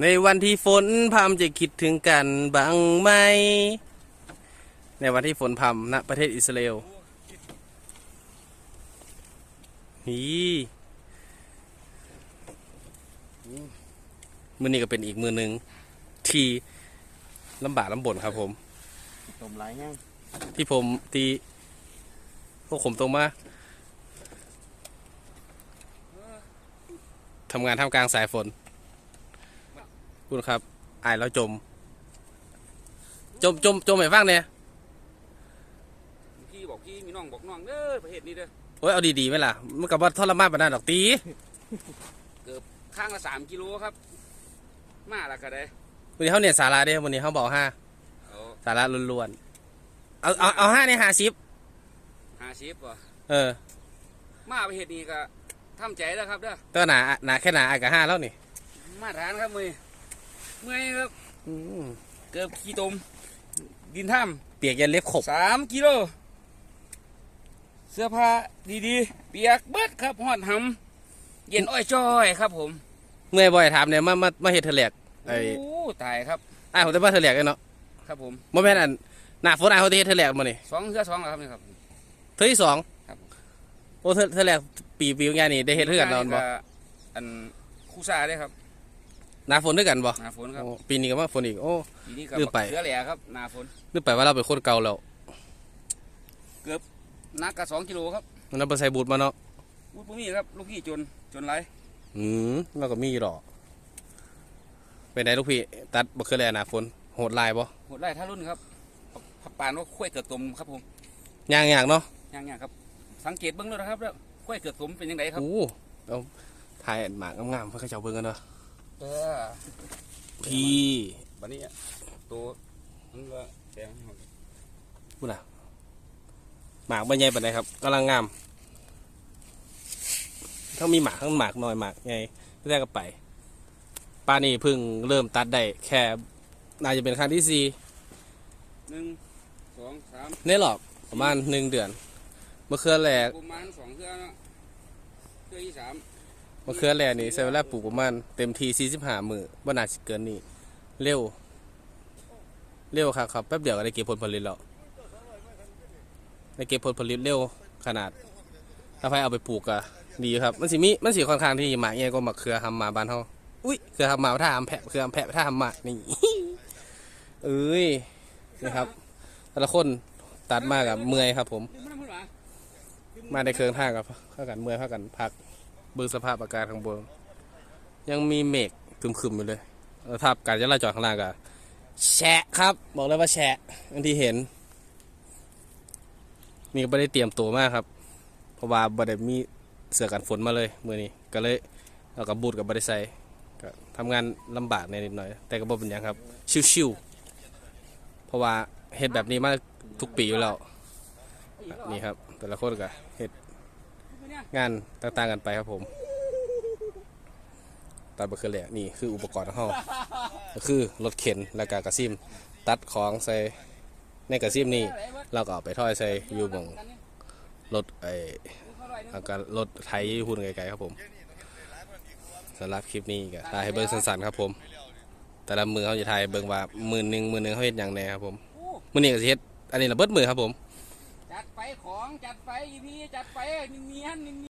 ในวันที่ฝนพรำจะคิดถึงกันบ้างไหม ในวันที่ฝนพรำณประเทศอิสราเอลนี่มือนี้ก็เป็นอีกมือหนึ่งที่ลำบากลำบนครับผมต้มหลายแห้งที่ผมตีพวกผมตรงมาทำงานท่ามกลางสายฝน คุณครับอายแล้วจม จมจมจมไหนฟังเนี่ยพี่บอกพี่มีน้องบอกน้องเด้อประเทศนี้เด้อโอ้ยเอาดีๆไหมล่ะมันกับว่าทรมานปานนั้นดอกตีข้างละสามกิโลครับ มาละก็ได้วันนี้เขาเนี่ยสาระเด้วันนี้เขาบอกห้าเอาสาระล้วนๆเอาเอาเอาห้าในห้าสิบห้าสิบป่ะเออมาประเทศนี้ก็ทำใจแล้วครับเด้อก็หนาหนาแค่หนาอายกับห้าแล้วนี่ มาทานครับมือ เมื่อยครับอืมเกือบขี้ตม ดินถ้เปียกยันเล็บขบำสามกิโล เสื้อผ้าดีๆ เปียกเบิดครับหอดหำเย็นอ้อยจ้อยครับผมเมื่อยบ่อยถามเนี่ยมามามาเฮ็ดเถลกไอ้โอ้ตายครับไอ้ายผมจะมาเถลกกันเนาะครับผมโมแม่นอันหน้าฝนไอ้ายเขาจะเฮ็ดเถลกมานี่สองเสื้อสองแล้วครับนี่ครับเธอที่สองครับ โอ้เธอเถลกปีปีงานนี่ได้เฮ็ดเพื่อกันนอนบ่อันคู่ซาได้ครับ หน้าฝนด้วยกันบ่หนาฝนครับโอ้ปีนี้ก็มาฝนอีกโอ้ ปีนี้ก็ลืมไป เสือแหล่ครับหนาฝนนึกไปว่าเราเป็นคนเก่าแล้วหนักกับสองกิโลครับมันเอาไปใส่บูทมาเนาะพูดพวกนี้ครับลูกพี่จนจนไรอืมเราก็มีอยู่ดอกเป็นไงลูกพี่ ตัดบ่เคยแลหน้าฝนโหดลายบ่โหดไล่ท่ารุ่นครับผักปานว่าข้วยเกิดตมครับผมย่างๆเนาะอย่างเงี้ยครับ สังเกตเบื้องด้วยนะครับแล้วข้วยเกิดตมเป็นยังไงครับ โอ้เอาถ่ายหมากงามๆเพื่อให้เจ้าเบิ่งกันเนาะ เออพี่บันนี้อะตัวมันก็แดงให้หมดพูดน่ะหมากบ่ใหญ่ปานใดครับกำลังงามทั้งมีหมากทั้งหมากน้อยหมากใหญ่แรกก็ไปป้านี่เพิ่งเริ่มตัดได้แค่น่าจะเป็นครั้งที่สี่หนึ่งสองสามในหรอบประมาณหนึ่งเดือนมะเขือแหลกประมาณสองเครือเนาะเครือที่สาม มะเขือแหลกนี่ใช้เวลาปลูกประมาณเต็มทีสี่สิบห้ามือบ่น่าสิเกินนี้เร็ว เร็วครับครับแป๊บเดียวก็ได้เก็บผลผลิตแล้วได้เก็บผลผลิตเร็วขนาด ถ้าใครเอาไปปลูกอะดีครับ มันสิมีมันสิค่อนข้างที่หมากใหญ่กว่ามากเขือหำมาบ้านเฮาอุ้ยเขือหำมาถ้าหำแพะเขือหำแพะถ้าหำมานี่เอ้ยนี่ครับแต่ละคนตัดมากกับเมื่อยครับ ผม มาในเครื่องท่ากับเข้ากันเมื่อยเข้ากันพัก เบิ่งสภาพอากาศข้างบน ยังมีเมฆคึมๆอยู่เลยเออทับการจราจรข้างล่างก็แฉะครับ บอกเลยว่าแฉะอย่างที่เห็น นี่ก็ไม่ได้เตรียมตัวมากครับ เพราะว่าบ่ได้มีเสื้อกันฝนมาเลยมือนี้ก็เลยเรากับบูทกับบริใส่ก็ทำงานลำบากในนิดหน่อย แต่ก็บ่เป็นหยังครับ ชิวๆเพราะว่าเฮ็ดแบบนี้มาทุกปีอยู่แล้วนี่ครับ แต่ละคนก็เฮ็ด งานต่างๆกันไปครับผมตัดบะเขือแหลกนี่คืออุปกรณ์ของเราก็คือรถเข็นแล้วก็กระซิมตัดของใส่ในกระซิมนี่เราก็เอาไปทอยใส่อยู่บงรถไอ้แล้วก็รถไถหุ่นไกลๆครับผมสำหรับคลิปนี้ก็ถ่ายให้เบิ่งสั้นๆครับผม แต่ละมือเขาจะถ่ายเบิ่งว่ามือหนึ่งมือหนึ่งเขาเฮ็ดหยังแหน่ครับผมมือนี้ก็สิเฮ็ดอันนี้ระเบิดมือครับผม จัดไฟของจัดไฟอีพีจัดไฟเนียนๆ